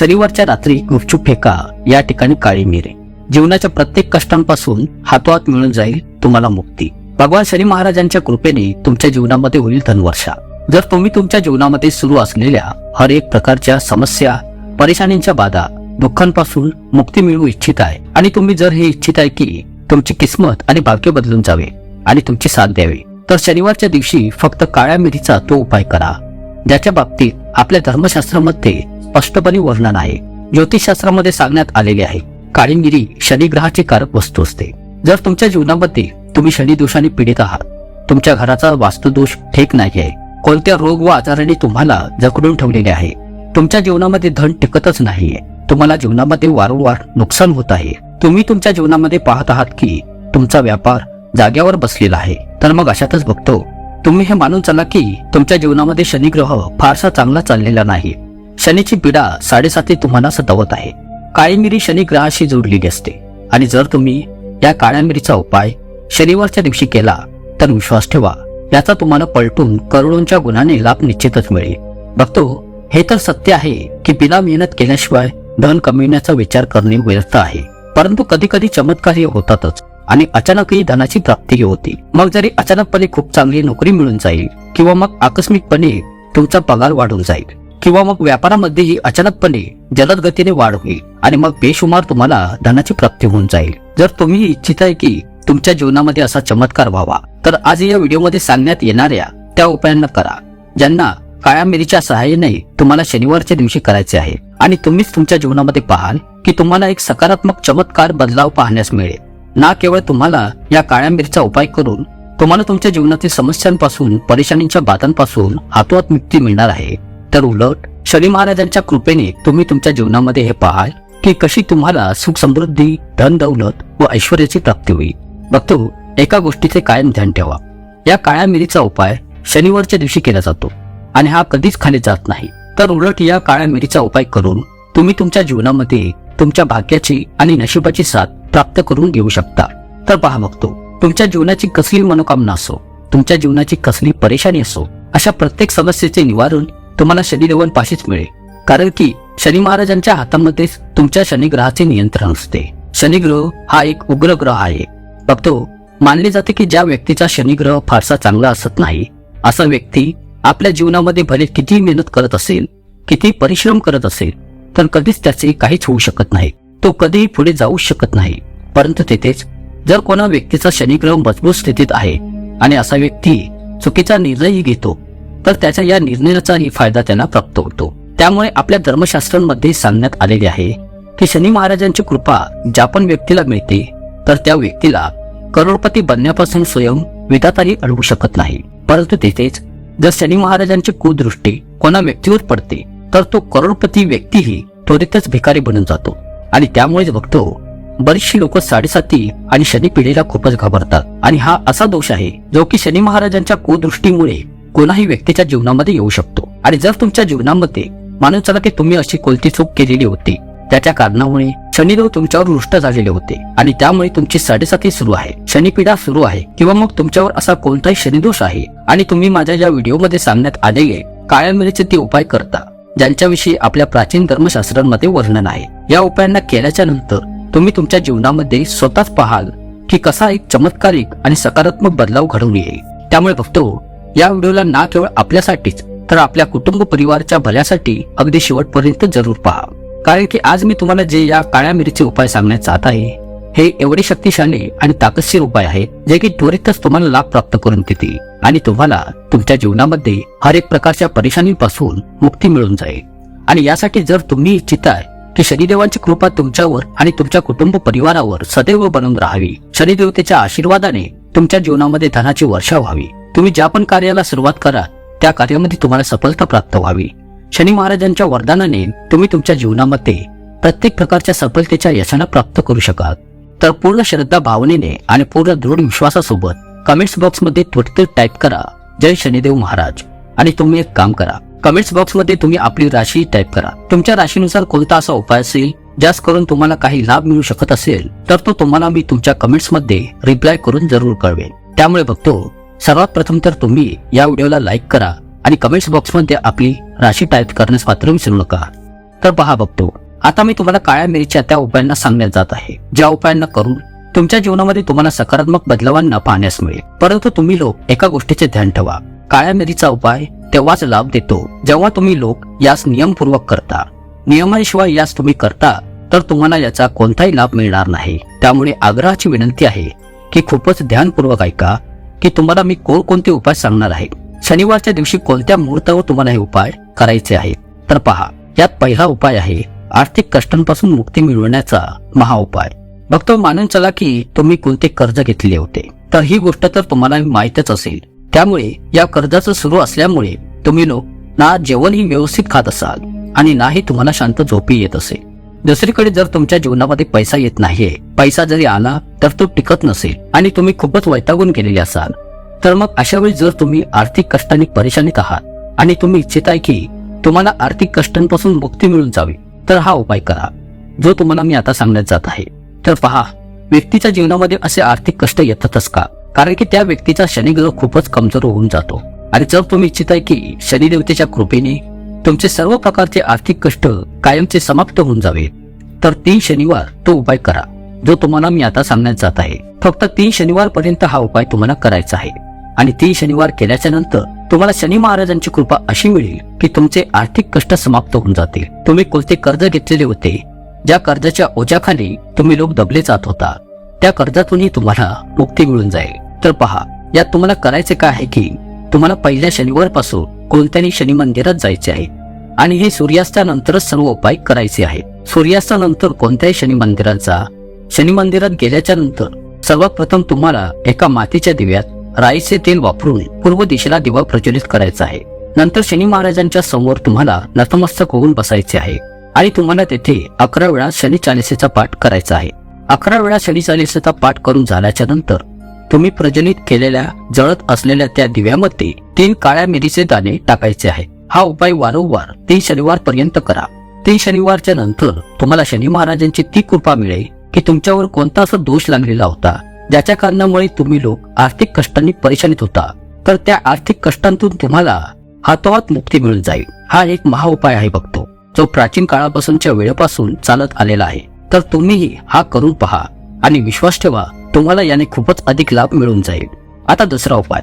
शनिवारच्या रात्री गुपचूप फेका या ठिकाणी काळी मिरे. जीवनाच्या प्रत्येक कष्टांपासून हातोहात मिळून जाईल तुम्हाला मुक्ती. भगवान शनी महाराजांच्या कृपेने तुमच्या जीवनामध्ये होईल धनवर्षा. जर तुम्ही तुमच्या जीवनामध्ये सुरू असलेल्या हर एक प्रकारच्या समस्या परेशानींच्या बाधा दुःखांपासून मुक्ती मिळवू इच्छित आहे आणि तुम्ही जर हे इच्छित आहे की तुमची किस्मत आणि भाग्य बदलून जावे आणि तुमची साथ द्यावी तर शनिवारच्या दिवशी फक्त काळ्या मिरीचा तो उपाय करा ज्याच्या बाबतीत आपल्या धर्मशास्त्रामध्ये स्पष्टपणे वर्णन आहे. ज्योतिषशास्त्रामध्ये सांगण्यात आलेले आहे काळीमिरी शनिग्रहाची कारक वस्तू असते. जर तुमच्या जीवनामध्ये तुम्ही शनिदोषाने पीडित आहात तुमच्या घराचा वास्तुदोष ठीक नाही आहे कोणत्या रोग व आजाराने तुम्हाला जखडून ठेवलेले आहे तुमच्या जीवनामध्ये धन टिकतच नाहीये तुम्हाला जीवनामध्ये वारंवार नुकसान होत आहे. तुम्ही तुमच्या जीवनामध्ये पाहत आहात की तुमचा व्यापार जाग्यावर बसलेला आहे. तर मग अशातच बघतो तुम्ही हे मानून चला की तुमच्या जीवनामध्ये शनिग्रह फारसा चांगला चाललेला नाही. शनीची पीडा साडेसाती तुम्हाला सतावत आहे. काळी मिरी शनी ग्रहाशी जोडलेली असते. आणि जर तुम्ही या काळ्या मिरीचा उपाय शनिवारच्या दिवशी केला तर विश्वास ठेवा. याचा तुम्हाला पलटून करोडोंच्या गुणाने लाभ निश्चितच मिळेल. बघतो हे तर सत्य आहे की बिना मेहनत केल्याशिवाय धन कमविण्याचा विचार करणे व्यर्थ आहे. परंतु कधी कधी चमत्कार होतातच आणि अचानकही धनाची प्राप्ती होती. मग जरी अचानकपणे खूप चांगली नोकरी मिळून जाईल किंवा मग आकस्मिकपणे तुमचा पगार वाढून जाईल. किंवा मग व्यापारामध्येही अचानकपणे जलद गतीने वाढ होईल आणि मग बेशुमार तुम्हाला धनाची प्राप्ती होऊन जाईल. जर तुम्ही इच्छित आहे की तुमच्या जीवनामध्ये असा चमत्कार व्हावा तर आज या व्हिडिओमध्ये सांगण्यात येणाऱ्या त्या उपायांना करा ज्यांना काळ्या मिरीच्या सहाय्याने तुम्हाला शनिवारच्या दिवशी करायचे आहे. आणि तुम्हीच तुमच्या जीवनामध्ये पाहाल की तुम्हाला एक सकारात्मक चमत्कार बदलाव पाहण्यास मिळेल. ना केवळ तुम्हाला या काळ्या मिरीचा उपाय करून तुम्हाला तुमच्या जीवनातील समस्यांपासून परेशानींच्या बाधांपासून हातोहात मुक्ती मिळणार आहे तर उलट शनी महाराजांच्या कृपेने तुम्ही तुमच्या जीवनामध्ये हे पाहाल की कशी तुम्हाला सुख समृद्धी धन दौलत व ऐश्वर्याची प्राप्ती होईल. बघतो एका गोष्टीचे कायम ध्यान ठेवा. या काळ्या मिरीचा उपाय शनिवारच्या दिवशी केला जातो आणि हा कधीच खाली जात नाही. तर उलट या काळ्या मिरीचा उपाय करून तुम्ही तुमच्या जीवनामध्ये तुमच्या भाग्याची आणि नशिबाची साथ प्राप्त करून घेऊ शकता. तर पहा बघतो तुमच्या जीवनाची कसली मनोकामना असो तुमच्या जीवनाची कसली परेशानी असो अशा प्रत्येक समस्येचे निवारण तुम्हाला शनिदेवन पाशीच मिळेल. कारण की शनी महाराजांच्या हातामध्येच तुमच्या शनिग्रहाचे नियंत्रण असते. शनिग्रह हा एक उग्र ग्रह आहे. बघतो मानले जाते की ज्या व्यक्तीचा शनिग्रह फारसा चांगला असत नाही असा व्यक्ती आपल्या जीवनामध्ये भले किती मेहनत करत असेल किती परिश्रम करत असेल तर कधीच त्याचे काहीच होऊ शकत नाही. तो कधीही पुढे जाऊ शकत नाही. परंतु तेथेच जर कोणा व्यक्तीचा शनिग्रह मजबूत स्थितीत आहे आणि असा व्यक्ती चुकीचा निर्णयही घेतो तर त्याच्या या निर्णयाचाही फायदा त्यांना प्राप्त होतो. त्यामुळे आपल्या धर्मशास्त्रांमध्ये सांगण्यात आलेले आहे की शनी महाराजांची कृपा ज्या पण व्यक्तीला मिळते तर त्या व्यक्तीला करोडपती बनण्यापासून स्वयं विधाताही अडवू शकत नाही. परंतु तेथेच जर शनी महाराजांची कुदृष्टी कोणा व्यक्तीवर पडते तर तो करोडपती व्यक्तीही त्वरितच भिकारी बनून जातो. आणि त्यामुळेच बघतो बरीचशी लोक साडेसाती आणि शनी पिढीला खूपच घाबरतात. आणि हा असा दोष आहे जो की शनी महाराजांच्या कुदृष्टीमुळे कोणाही व्यक्तीच्या जीवनामध्ये येऊ शकतो. आणि जर तुमच्या जीवनामध्ये मानून चला की तुम्ही अशी कोणती चूक केलेली होती त्याच्या कारणामुळे शनिदेव तुमच्यावर रुष्ट झालेले होते आणि त्यामुळे तुमची साडेसाती सुरू आहे. शनिपीडा सुरू आहे. किंवा मग तुमच्यावर असा कोणताही शनिदोष आहे आणि तुम्ही माझ्या या व्हिडिओमध्ये सांगण्यात आलेले काळ्या मिरीचे ते उपाय करता ज्यांच्याविषयी आपल्या प्राचीन धर्मशास्त्रांमध्ये वर्णन आहे. या उपायांना केल्याच्यानंतर तुम्ही तुमच्या जीवनामध्ये स्वतःच पाहाल की कसा एक चमत्कारिक आणि सकारात्मक बदलाव घडून येईल. त्यामुळे बघतो या व्हिडिओला ना केवळ आपल्यासाठीच तर आपल्या कुटुंब परिवाराच्या भल्यासाठी अगदी शेवटपर्यंत जरूर पहा. कारण की आज मी तुम्हाला जे या काळ्या मिरीचे उपाय सांगण्यात जात आहे हे एवढे शक्तिशाली आणि ताकदशीर उपाय आहेत जे की त्वरितच तुम्हाला लाभ प्राप्त करून देतील आणि तुम्हाला तुमच्या जीवनामध्ये हर एक प्रकारच्या परेशानीपासून मुक्ती मिळून जाईल. आणि यासाठी जर तुम्ही इच्छिताय की शनिदेवांची कृपा तुमच्यावर आणि तुमच्या कुटुंब परिवारावर सदैव बनून राहावी. शनिदेवतेच्या आशीर्वादाने तुमच्या जीवनामध्ये धनाची वर्षा व्हावी. तुम्ही ज्या पण कार्याला सुरुवात करा त्या कार्यामध्ये तुम्हाला सफलता प्राप्त व्हावी. शनी महाराजांच्या वरदानाने तुम्ही तुमच्या जीवनामध्ये प्रत्येक प्रकारच्या सफलतेच्या यशाला प्राप्त करू शकाल. तर पूर्ण श्रद्धा भावनेने आणि पूर्ण दृढ विश्वासासोबत कमेंट्स बॉक्समध्ये त्वरित टाईप करा. जय शनिदेव महाराज. आणि तुम्ही एक काम करा. कमेंट्स बॉक्समध्ये तुम्ही आपली राशी टाईप करा. तुमच्या राशीनुसार कोणता असा उपाय असेल ज्यास करून तुम्हाला काही लाभ मिळू शकत असेल तर तो तुम्हाला मी तुमच्या कमेंट्समध्ये रिप्लाय करून जरूर कळवेन. त्यामुळे बघतो सर्वात प्रथम तर तुम्ही या व्हिडिओला लाईक करा आणि कमेंट्स बॉक्समध्ये आपली राशी टाईप करण्यास मात्र विसरू नका. तर पहा बघतो आता मी तुम्हाला काळ्या मिरीच्या त्या उपायांना सांगण्यात जात आहे. ज्या उपायांना करून तुमच्या जीवनामध्ये तुम्हाला सकारात्मक बदलावांना पाहण्यास मिळेल. परंतु तुम्ही लोक एका गोष्टीचे ध्यान ठेवा. काळ्या मिरीचा उपाय तेव्हाच लाभ देतो जेव्हा तुम्ही लोक यास नियमपूर्वक करता. नियमाशिवाय यास तुम्ही करता तर तुम्हाला याचा कोणताही लाभ मिळणार नाही. त्यामुळे आग्रहाची विनंती आहे की खूपच ध्यानपूर्वक ऐका की तुम्हाला मी कोणकोणते उपाय सांगणार आहे? शनिवारच्या दिवशी कोणत्या मुहूर्तावर तुम्हाला हे उपाय करायचे आहेत? तर पहा यात पहिला उपाय आहे आर्थिक कष्टांपासून मुक्ती मिळवण्याचा महा उपाय. भक्त मानून चला की तुम्ही कोणते कर्ज घेतले होते? तर ही गोष्ट तर तुम्हाला माहीतच असेल. त्यामुळे या कर्जाचं सुरू असल्यामुळे तुम्ही लोक ना जेवणही व्यवस्थित खात असाल आणि नाही तुम्हाला शांत झोपी येत असेल दुसरीकडे जर तुमच्या जीवनामध्ये पैसा येत नाहीये पैसा जरी आला तर तो टिकत नसेल आणि तुम्ही खूपच वैतागून गेलेले असाल. तर मग अशा वेळी जर तुम्ही आर्थिक कष्टाने परेशानीत आहात आणि तुम्ही इच्छिताय की तुम्हाला आर्थिक कष्टांपासून मुक्ती मिळून जावी तर हा उपाय करा. जो तुम्हाला मी आता सांगण्यात जात आहे. तर पहा व्यक्तीच्या जीवनामध्ये असे आर्थिक कष्ट येतातच का? कारण की त्या व्यक्तीचा शनिग्रह खूपच कमजोर होऊन जातो. आणि जर तुम्ही इच्छिताय की शनिदेवतेच्या कृपेने तुमचे सर्व प्रकारचे आर्थिक कष्ट कायमचे समाप्त होऊन जावेत तर तीन शनिवार तो उपाय करा. जो तुम्हाला मी आता सांगण्यात जात आहे. फक्त तीन शनिवार पर्यंत हा उपाय तुम्हाला करायचा आहे. आणि तीन शनिवार केल्याच्यानंतर तुम्हाला शनी महाराजांची कृपा अशी मिळेल की तुमचे आर्थिक कष्ट समाप्त होऊन जातील. तुम्ही कोणते कर्ज घेतलेले होते? ज्या कर्जाच्या ओझ्याखाली तुम्ही लोक दबले जात होता. त्या कर्जातूनही तुम्हाला मुक्ती मिळून जाईल. तर पहा यात तुम्हाला करायचे काय आहे की तुम्हाला पहिल्या शनिवारपासून कोणत्याही शनी मंदिरात जायचे आहे. आणि हे सूर्यास्तानंतरच सर्व उपाय करायचे आहेत. सूर्यास्तानंतर कोणत्याही शनी मंदिराचा शनी मंदिरात गेल्याच्यानंतर सर्वात प्रथम तुम्हाला एका मातीच्या दिव्यात राईचे तेल वापरून पूर्व दिशेला दिवा प्रज्वलित करायचा आहे. नंतर शनी महाराजांच्या समोर तुम्हाला नतमस्तक होऊन बसायचे आहे आणि तुम्हाला तेथे अकरा वेळा शनी चालिसेचा पाठ करायचा आहे. अकरा वेळा शनी चालिसेचा पाठ करून झाल्याच्यानंतर तुम्ही प्रज्वलित केलेल्या जळत असलेल्या त्या दिव्यामध्ये तीन काळ्या मिरीचे दाणे टाकायचे आहे हा उपाय वारंवार तीन शनिवार पर्यंत करा. तीन शनिवारच्या नंतर तुम्हाला शनी महाराजांची ती कृपा मिळेल की तुमच्यावर कोणता असा दोष लागलेला होता ज्याच्या कारणामुळे तुम्ही लोक आर्थिक कष्टांनी परेशानीत होता. तर त्या आर्थिक कष्टांतून तुम्हाला हातोहात मुक्ती मिळून जाईल. हा एक महा उपाय आहे बघतो जो प्राचीन काळापासूनच्या वेळेपासून चालत आलेला आहे. तर तुम्हीही हा करून पहा आणि विश्वास ठेवा तुम्हाला याने खूपच अधिक लाभ मिळून जाईल. आता दुसरा उपाय.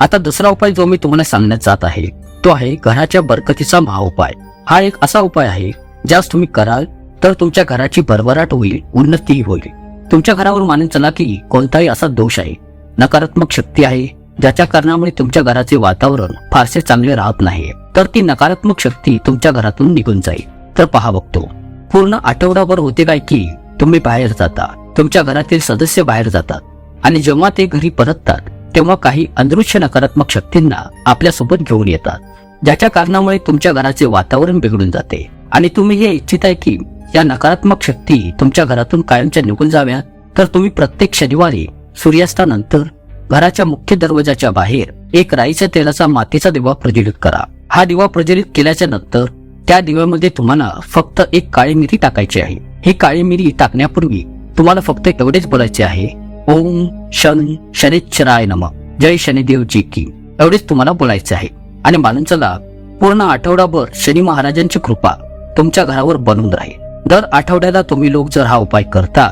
आता दुसरा उपाय जो मी तुम्हाला सांगण्यात जात आहे तो आहे घराच्या बरकतीचा महाउपाय हा एक असा उपाय आहे ज्यास तुम्ही कराल तर तुमच्या घराची भरभराट होईल उन्नतीही होईल. तुमच्या घरावर मानून चला की कोणताही असा दोष आहे. नकारात्मक शक्ती आहे ज्याच्या कारणामुळे तुमच्या घराचे वातावरण फारसे चांगले राहत नाही तर ती नकारात्मक शक्ती तुमच्या घरातून निघून जाईल. तर पहा बघतो पूर्ण आठवडाभर होते काय की तुम्ही बाहेर जाता तुमच्या घरातील सदस्य बाहेर जातात आणि जेव्हा ते घरी परततात तेव्हा काही अदृश्य नकारात्मक शक्तींना आपल्यासोबत घेऊन येतात. ज्याच्या कारणामुळे तुमच्या घराचे वातावरण बिघडून जाते. आणि तुम्ही हे इच्छित आहे की या नकारात्मक शक्ती तुमच्या घरातून कायमच्या निघून जाव्यात तर तुम्ही प्रत्येक शनिवारी सूर्यास्तानंतर घराच्या मुख्य दरवाजाच्या बाहेर एक राईच्या तेलाचा मातीचा दिवा प्रज्वलित करा. हा दिवा प्रज्वलित केल्याच्यानंतर त्या दिव्यामध्ये तुम्हाला फक्त एक काळी मिरी टाकायची आहे. ही काळी मिरी टाकण्यापूर्वी तुम्हाला फक्त एवढेच बोलायचे आहे ओम शन शनिश्चराय नम. जय शनिदेवजी की एवढेच तुम्हाला बोलायचे आहे. आणि मानून चला पूर्ण आठवडाभर शनी महाराजांची कृपा तुमच्या घरावर बनून राहील. दर आठवड्याला तुम्ही लोक जर हा उपाय करता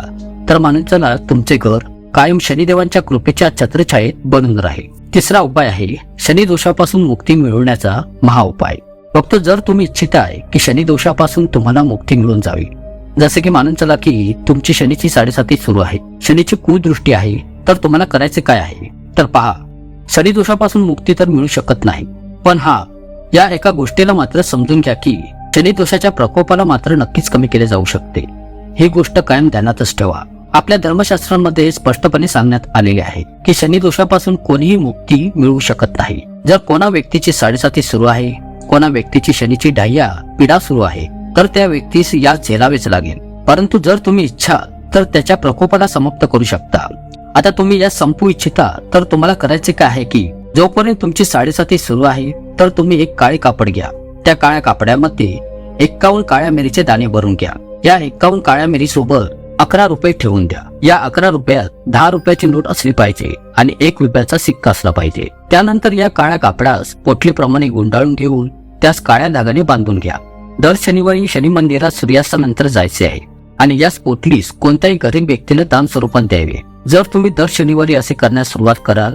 तर मानून चला तुमचे घर कायम शनिदेवांच्या कृपेच्या छत्रछायेत बनून राहील. तिसरा उपाय आहे शनी दोषापासून मुक्ती मिळवण्याचा महा उपाय. फक्त जर तुम्ही इच्छित आहे की शनी दोषापासून तुम्हाला मुक्ती मिळून जावी जसे की मानून चला की तुमची शनीची साडेसाती सुरू आहे. शनीची कुदृष्टी आहे. तर तुम्हाला करायचे काय आहे? तर पहा शनी दोषापासून मुक्ती तर मिळू शकत नाही. पण हा या एका गोष्टीला मात्र समजून घ्या की शनी दोषाच्या प्रकोपाला मात्र नक्कीच कमी केले जाऊ शकते. ही गोष्ट कायम ध्यानातच ठेवा. आपल्या धर्मशास्त्रांमध्ये स्पष्टपणे सांगण्यात आलेले आहे की शनी दोषापासून कोणीही मुक्ती मिळू शकत नाही. जर कोणा व्यक्तीची साडेसाती सुरू आहे कोणा व्यक्तीची शनीची डाह्या पीडा सुरू आहे तर त्या व्यक्तीस या झेलावेच लागेल परंतु जर तुम्ही इच्छा तर त्याच्या प्रकोपाला समाप्त करू शकता. आता तुम्ही या संपू इच्छिता तर तुम्हाला करायचे काय आहे की जोपर्यंत तुमची साडेसाती सुरू आहे तर तुम्ही एक काळे कापड घ्या. त्या काळ्या कापड्यामध्ये एक्कावन्न काळ्या मिरीचे दाणे भरून घ्या. या एक्कावन्न काळ्या मिरी सोबत अकरा रुपये ठेवून द्या. या अकरा रुपयात दहा रुपयाची नोट असली पाहिजे आणि एक रुपयाचा सिक्का असला पाहिजे. त्यानंतर या काळ्या कापडास पोटलीप्रमाणे गुंडाळून घेऊन त्यास काळ्या धागाने बांधून घ्या. दर शनिवारी शनी मंदिरात सूर्यास्तानंतर जायचे आहे. आणि याच पोटलीस कोणत्याही गरीब व्यक्तीला दान स्वरूपात द्यावे. जर तुम्ही दर शनिवारी असे करण्यास सुरुवात कराल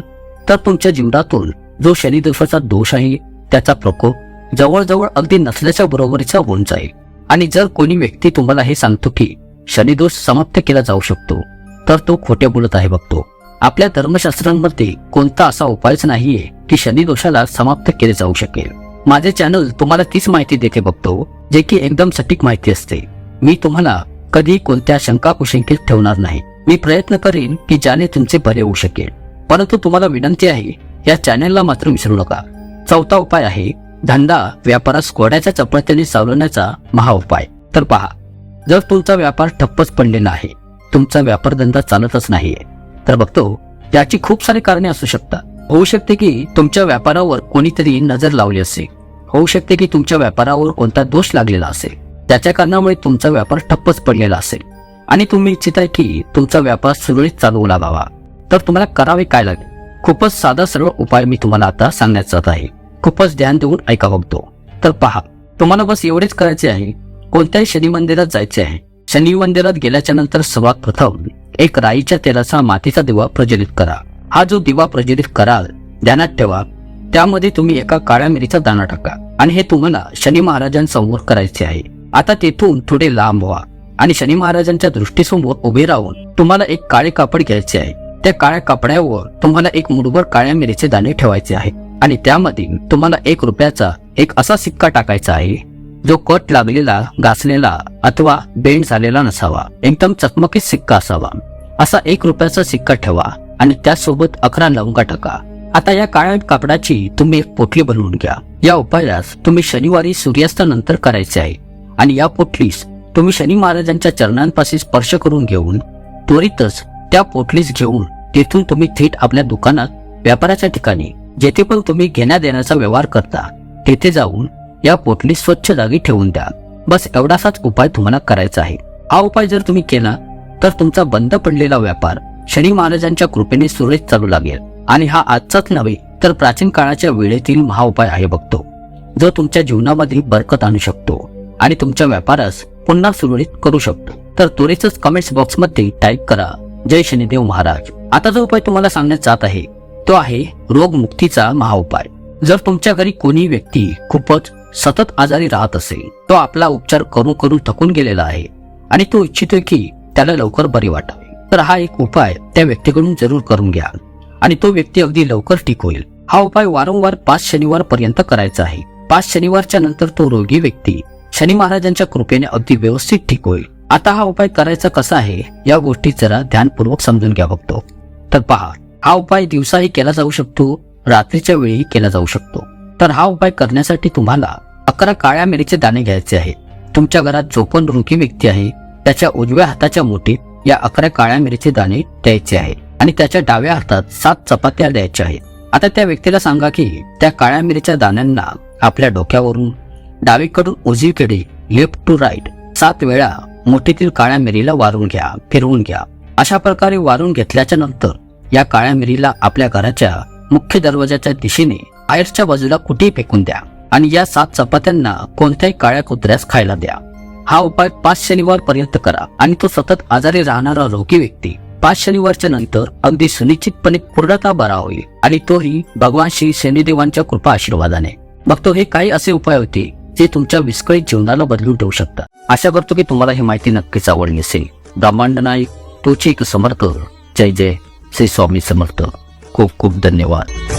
तर तुमच्या जीवनातून जो शनिदोषाचा दोष आहे त्याचा प्रकोप जवळजवळ अगदी नसल्याच्या बरोबरीचा होऊन जाईल. आणि जर कोणी व्यक्ती तुम्हाला हे सांगतो की शनिदोष समाप्त केला जाऊ शकतो तर तो खोटे बोलत आहे बघतो आपल्या धर्मशास्त्रांमध्ये कोणता असा उपायच नाहीये की शनिदोषाला समाप्त केले जाऊ शकेल. माझे चॅनल तुम्हाला तीच माहिती देते बघतो जे की एकदम सटीक माहिती असते. मी तुम्हाला कधी कोणत्या शंका कुशंकित ठेवणार नाही. मी प्रयत्न करेन की ज्याने तुमचे बरे होऊ शकेल. परंतु तुम्हाला विनंती आहे या चॅनेलला मात्र विसरू नका. चौथा उपाय आहे धंदा व्यापारास कोड्याच्या चपळतेने चालवण्याचा महा उपाय. तर पहा जर तुमचा व्यापार ठप्पच पडलेला आहे तुमचा व्यापार धंदा चालतच नाहीये तर बघतो याची खूप सारी कारणे असू शकतात. होऊ शकते की तुमच्या व्यापारावर कोणीतरी नजर लावली असेल. होऊ शकते की तुमच्या व्यापारावर कोणता दोष लागलेला असेल. त्याच्या कारणामुळे तुमचा व्यापार ठप्पच पडलेला असेल. आणि तुम्ही इच्छित आहे की तुमचा व्यापार सुरळीत चालवू लागावा तर तुम्हाला करावे काय लागेल? खूपच साधा सरळ उपाय मी तुम्हाला आता सांगण्यात जात आहे. खूपच ध्यान देऊन ऐका बघतो तर पहा तुम्हाला बस एवढेच करायचे आहे. कोणत्याही शनी मंदिरात जायचे आहे. शनी मंदिरात गेल्याच्यानंतर सर्वात प्रथम एक राईच्या तेलाचा मातीचा दिवा प्रज्वलित करा. हा जो दिवा प्रज्वलित कराल ध्यानात ठेवा. त्यामध्ये तुम्ही एका काळ्या मिरीचा दाणा टाका. आणि हे तुम्हाला शनी महाराजांसमोर करायचे आहे. आता तेथून थोडे लांब व्हा. आणि शनी महाराजांच्या दृष्टीसमोर उभे राहून तुम्हाला एक काळे कापड घ्यायचे आहे. त्या काळ्या कपड्यावर तुम्हाला एक मुठभर काळ्या मिरीचे दाणे ठेवायचे आहे. आणि त्यामध्ये तुम्हाला एक रुपयाचा एक असा सिक्का टाकायचा आहे जो कट लागलेला घासलेला अथवा बेंड झालेला नसावा. एकदम चकमकीत सिक्का असावा. असा एक रुपयाचा सिक्का ठेवा आणि त्यासोबत अकरा लवंगा टाका. आता या काळ्या कापडाची तुम्ही एक पोटली बनवून घ्या. या उपायास तुम्ही शनिवारी सूर्यास्तानंतर करायचे आहे. आणि या पोटलीस तुम्ही शनी महाराजांच्या चरणांपाशी स्पर्श करून घेऊन त्वरितच त्या पोटलीस घेऊन तेथून तुम्ही थेट आपल्या दुकानात व्यापाराच्या ठिकाणी जेथे पण तुम्ही घेण्या देण्याचा व्यवहार करता तेथे जाऊन या पोटली स्वच्छ जागी ठेवून द्या. बस एवढासाच उपाय तुम्हाला करायचा आहे. हा उपाय जर तुम्ही केला तर तुमचा बंद पडलेला व्यापार शनी महाराजांच्या कृपेने सुरळीत चालू लागेल. आणि हा आजचाच नव्हे तर प्राचीन काळाच्या वेळेतील महाउपाय आहे बघतो जो तुमच्या जीवनामध्ये बरकत आणू शकतो आणि तुमच्या व्यापारास पुन्हा सुरळीत करू शकतो. तर त्वरितच कमेंट्स बॉक्समध्ये टाईप करा. जय शनिदेव महाराज. आता जो उपाय तुम्हाला सांगण्यात जात आहे तो आहे रोगमुक्तीचा महाउपाय. जर तुमच्या घरी कोणी व्यक्ती खूपच सतत आजारी राहत असेल तो आपला उपचार करू करून थकून गेलेला आहे आणि तो इच्छितोय की त्याला लवकर बरे वाटावे. तर हा एक उपाय त्या व्यक्तीकडून जरूर करून घ्या. आणि तो व्यक्ती अगदी लवकर ठीक होईल. हा उपाय वारंवार पाच शनिवार पर्यंत करायचा आहे. पाच शनिवारच्या नंतर तो रोगी व्यक्ती शनी महाराजांच्या कृपेने अगदी व्यवस्थित ठीक होईल. आता हा उपाय करायचा कसा आहे या गोष्टी जरा ध्यानपूर्वक समजून घ्या बघतो तर पहा हा उपाय दिवसाही केला जाऊ शकतो रात्रीच्या वेळी केला जाऊ शकतो. तर हा उपाय करण्यासाठी तुम्हाला अकरा काळ्या मिरीचे दाणे घ्यायचे आहेत. तुमच्या घरात जो पण रोगी व्यक्ती आहे त्याच्या उजव्या हाताच्या मुठीत या अकरा काळ्या मिरीचे दाणे द्यायचे आहेत. आणि त्याच्या डाव्या हातात सात चपात्या द्यायच्या आहेत. आता त्या व्यक्तीला सांगा की त्या काळ्या मिरीच्या दाण्यांना आपल्या डोक्यावरून डावीकडून उजवीकडे लेफ्ट टू राईट सात वेळा मुठीतील काळ्या मिरीला वारून घ्या फिरवून घ्या. अशा प्रकारे वारून घेतल्याच्या नंतर या काळ्या मिरीला आपल्या घराच्या मुख्य दरवाजाच्या दिशेने आयर्सच्या बाजूला कुठेही फेकून द्या आणि या सात चपात्यांना कोणत्याही काळ्या कुत्र्यास खायला द्या. हा उपाय पाच शनिवार पर्यंत करा आणि तो सतत आजारी राहणारा रोगी व्यक्ती पाच शनिवारच्या नंतर अगदी सुनिश्चितपणे पूर्णता बरा होईल आणि तोही भगवान श्री शनिदेवांच्या कृपा आशीर्वादाने. बघतो हे काही असे उपाय होते जे तुमच्या विस्कळीत जीवनाला बदलून ठेवू शकतात? आशा करतो की तुम्हाला ही माहिती नक्कीच आवडली असेल. ब्रह्मांड नाईक तोचे एक समर्थ. जय जय. श्री स्वामी समर्थ. खूप खूप धन्यवाद.